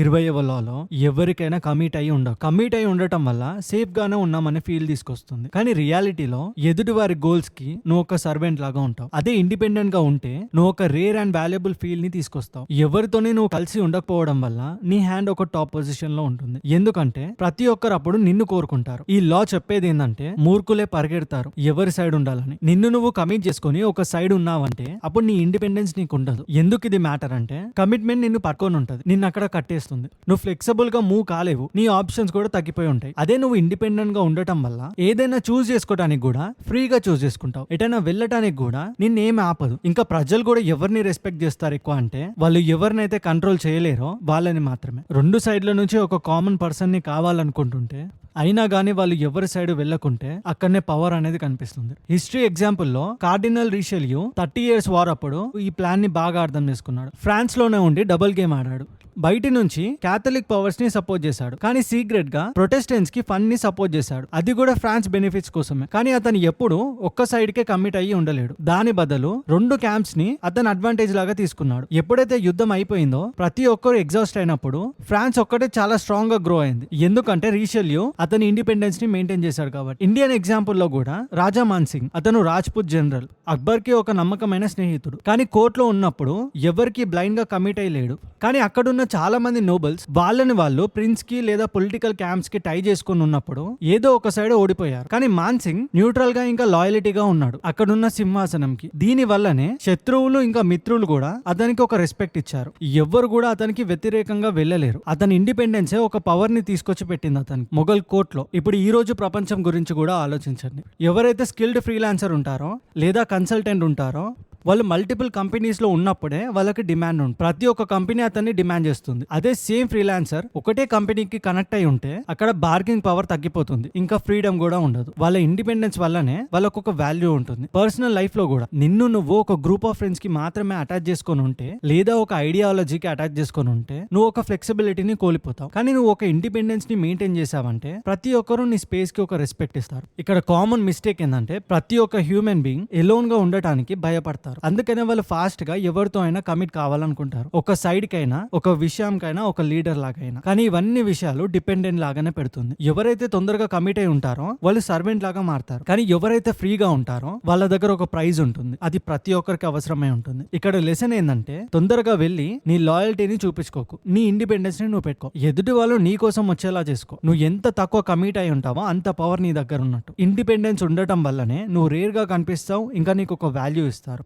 ఇరవైవ లాలో ఎవరికైనా కమిట్ అయి ఉండవు కమిట్ అయి ఉండటం వల్ల సేఫ్ గానే ఉన్నామనే ఫీల్ తీసుకొస్తుంది. కానీ రియాలిటీలో ఎదుటి వారి గోల్స్కి నువ్వు ఒక సర్వెంట్ లాగా ఉంటావు. అదే ఇండిపెండెంట్గా ఉంటే నువ్వు ఒక రేర్ అండ్ వాల్యుబుల్ ఫీల్ని తీసుకొస్తావు. ఎవరితోనే నువ్వు కలిసి ఉండకపోవడం వల్ల నీ హ్యాండ్ ఒక టాప్ పొజిషన్లో ఉంటుంది. ఎందుకంటే ప్రతి ఒక్కరు అప్పుడు నిన్ను కోరుకుంటారు. ఈ లా చెప్పేది ఏంటంటే మూర్ఖులే పరిగెడతారు ఎవరి సైడ్ ఉండాలని. నిన్ను నువ్వు కమిట్ చేసుకొని ఒక సైడ్ ఉన్నావంటే అప్పుడు నీ ఇండిపెండెన్స్ నీకు ఉండదు ఎందుకు ఇది మ్యాటర్ అంటే కమిట్మెంట్ నిన్ను పట్టుకొని ఉంటది. నిన్ను అక్కడ చేస్తుంది. నువ్వు ఫ్లెక్సిబుల్గా మూవ్ కాలేవు. నీ ఆప్షన్స్ కూడా తగ్గిపోయి ఉంటాయి. అదే నువ్వు ఇండిపెండెంట్గా ఉండటం వల్ల ఏదైనా చూస్ చేసుకోవడానికి కూడా ఫ్రీగా చూస్ చేసుకుంటావు. ఎటైనా వెళ్ళటానికి కూడా నిన్నేం ఆపదు. ఇంకా ప్రజలు కూడా ఎవరిని రెస్పెక్ట్ చేస్తారు ఎక్కువ అంటే వాళ్ళు ఎవరినైతే కంట్రోల్ చేయలేరో వాళ్ళని మాత్రమే. రెండు సైడ్ల నుంచి ఒక కామన్ పర్సన్ని కావాలనుకుంటుంటే అయినా గానీ వాళ్ళు ఎవరి సైడ్ వెళ్ళకుంటే అక్కడనే పవర్ అనేది కనిపిస్తుంది. History ఎగ్జాంపుల్లో cardinal Richelieu thirty years war అప్పుడు ఈ ప్లాన్ని బాగా అర్థం చేసుకున్నాడు. ఫ్రాన్స్లోనే ఉండి డబుల్ గేమ్ ఆడాడు. బయటి నుంచి క్యాథలిక్ పవర్స్ని సపోర్ట్ చేశాడు. కానీ సీక్రెట్గా ప్రొటెస్టెంట్స్కి ఫండ్ని సపోర్ట్ చేశాడు. అది కూడా ఫ్రాన్స్ బెనిఫిట్స్ కోసమే. కానీ అతను ఎప్పుడు ఒక్క సైడ్ కే కమిట్ అయ్యి ఉండలేడు. దాని బదులు రెండు క్యాంప్స్ని అతను అడ్వాంటేజ్ లాగా తీసుకున్నాడు. ఎప్పుడైతే యుద్ధం అయిపోయిందో ప్రతి ఒక్కరు ఎగ్జాస్ట్ అయినప్పుడు ఫ్రాన్స్ ఒక్కటే చాలా స్ట్రాంగ్గా గ్రో అయింది. ఎందుకంటే రీషెల్యూ అతని ఇండిపెండెన్స్ని మెయింటైన్ చేశాడు కాబట్టి. ఇండియన్ ఎగ్జాంపుల్లో కూడా రాజా మాన్ సింగ్ అతను రాజ్పుత్ జనరల్ అక్బర్కి ఒక నమ్మకమైన స్నేహితుడు. కానీ కోర్టులో ఉన్నప్పుడు ఎవరికి బ్లైండ్గా కమిట్ అయ్యలేడు. కానీ అక్కడున్న చాలా మంది నోబల్స్ వాళ్ళని వాళ్ళు ప్రిన్స్కి లేదా పొలిటికల్ క్యాంప్స్కి టై చేసుకుని ఉన్నప్పుడు ఏదో ఒక సైడ్ ఓడిపోయారు. కానీ మాన్సింగ్ న్యూట్రల్గా ఇంకా లాయలిటీగా ఉన్నాడు అక్కడున్న సింహాసనంకి. దీని వల్లనే శత్రువులు ఇంకా మిత్రులు కూడా అతనికి ఒక రెస్పెక్ట్ ఇచ్చారు. ఎవ్వరు కూడా అతనికి వ్యతిరేకంగా వెళ్ళలేరు. అతని ఇండిపెండెన్సే ఒక పవర్ని తీసుకొచ్చి పెట్టింది అతనికి. మొఘల్ కోర్ట్లో. ఇప్పుడు ఈ రోజు ప్రపంచం గురించి కూడా ఆలోచించండి. ఎవరైతే స్కిల్డ్ ఫ్రీలాన్సర్ ఉంటారో లేదా కన్సల్టెంట్ ఉంటారో వాళ్ళు మల్టిపుల్ కంపెనీస్లో ఉన్నప్పుడే వాళ్ళకి డిమాండ్ ఉంది ప్రతి ఒక్క కంపెనీ అతన్ని డిమాండ్ చేస్తుంది. అదే సేమ్ ఫ్రీలాన్సర్ ఒకటే కంపెనీకి కనెక్ట్ అయి ఉంటే అక్కడ బార్గింగ్ పవర్ తగ్గిపోతుంది. ఇంకా ఫ్రీడమ్ కూడా ఉండదు. వాళ్ళ ఇండిపెండెన్స్ వల్లనే వాళ్ళకు ఒక వాల్యూ ఉంటుంది. పర్సనల్ లైఫ్లో కూడా. నిన్ను నువ్వు ఒక గ్రూప్ ఆఫ్ ఫ్రెండ్స్కి మాత్రమే అటాచ్ చేసుకొని ఉంటే లేదా ఒక ఐడియాలజీకి అటాచ్ చేసుకొని ఉంటే నువ్వు ఒక ఫ్లెక్సిబిలిటీని కోల్పోతావు. కానీ నువ్వు ఒక ఇండిపెండెన్స్ని మెయింటైన్ చేసావంటే ప్రతి ఒక్కరు నీ స్పేస్కి ఒక రెస్పెక్ట్ ఇస్తారు. ఇక్కడ కామన్ మిస్టేక్ ఏంటంటే ప్రతి ఒక్క హ్యూమన్ బీయింగ్ ఎలోన్గా ఉండటానికి భయపడతారు. అందుకనే వాళ్ళు ఫాస్ట్గా ఎవరితో అయినా కమిట్ కావాలనుకుంటారు. ఒక సైడ్ కైనా ఒక విషయంకైనా ఒక లీడర్ లాగైనా. కానీ ఇవన్నీ విషయాలు డిపెండెంట్ లాగానే పెడుతుంది. ఎవరైతే తొందరగా కమిట్ అయి ఉంటారో వాళ్ళు సర్వెంట్ లాగా మారుతారు. కానీ ఎవరైతే ఫ్రీగా ఉంటారో వాళ్ళ దగ్గర ఒక ప్రైజ్ ఉంటుంది. అది ప్రతి ఒక్కరికి అవసరమై ఉంటుంది. ఇక్కడ లెసన్ ఏంటంటే తొందరగా వెళ్ళి నీ లాయల్టీని చూపించుకోకు. నీ ఇండిపెండెన్స్ని నువ్వు పెట్టుకో. ఎదుటి వాళ్ళు నీ కోసం వచ్చేలా చేసుకో. నువ్వు ఎంత తక్కువ కమిట్ అయి ఉంటావో అంత పవర్ నీ దగ్గర ఉన్నట్టు. ఇండిపెండెన్స్ ఉండటం వల్లనే నువ్వు రేర్గా కనిపిస్తావు ఇంకా నీకు ఒక వాల్యూ ఇస్తారు.